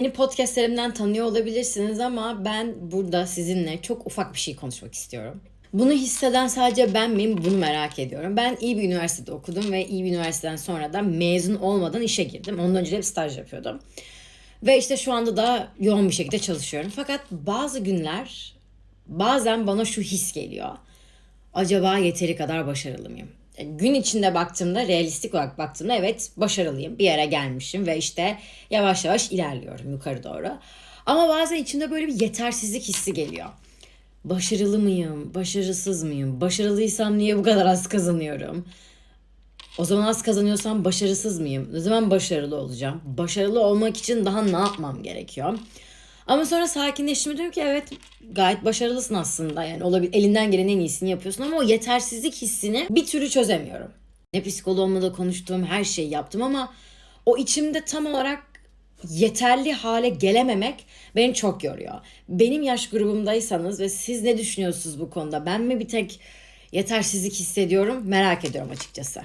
Beni podcastlerimden tanıyor olabilirsiniz ama ben burada sizinle çok ufak bir şey konuşmak istiyorum. Bunu hisseden sadece ben miyim bunu merak ediyorum. Ben iyi bir üniversitede okudum ve iyi bir üniversiteden sonra da mezun olmadan işe girdim. Ondan önce de hep staj yapıyordum. Ve işte şu anda da yoğun bir şekilde çalışıyorum. Fakat bazı günler bazen bana şu his geliyor. Acaba yeteri kadar başarılı mıyım? Gün içinde baktığımda, realistik olarak baktığımda evet başarılıyım. Bir yere gelmişim ve işte yavaş yavaş ilerliyorum yukarı doğru. Ama bazen içimde böyle bir yetersizlik hissi geliyor. Başarılı mıyım? Başarısız mıyım? Başarılıysam niye bu kadar az kazanıyorum? O zaman az kazanıyorsam başarısız mıyım? Ne zaman başarılı olacağım? Başarılı olmak için daha ne yapmam gerekiyor? Ama sonra sakinleştim diyorum ki evet gayet başarılısın aslında. Yani olabilir elinden gelen en iyisini yapıyorsun ama o yetersizlik hissini bir türlü çözemiyorum. Ne psikoloğumla da konuştuğum her şeyi yaptım ama o içimde tam olarak yeterli hale gelememek beni çok yoruyor. Benim yaş grubumdaysanız ve siz ne düşünüyorsunuz bu konuda? Ben mi bir tek yetersizlik hissediyorum merak ediyorum açıkçası.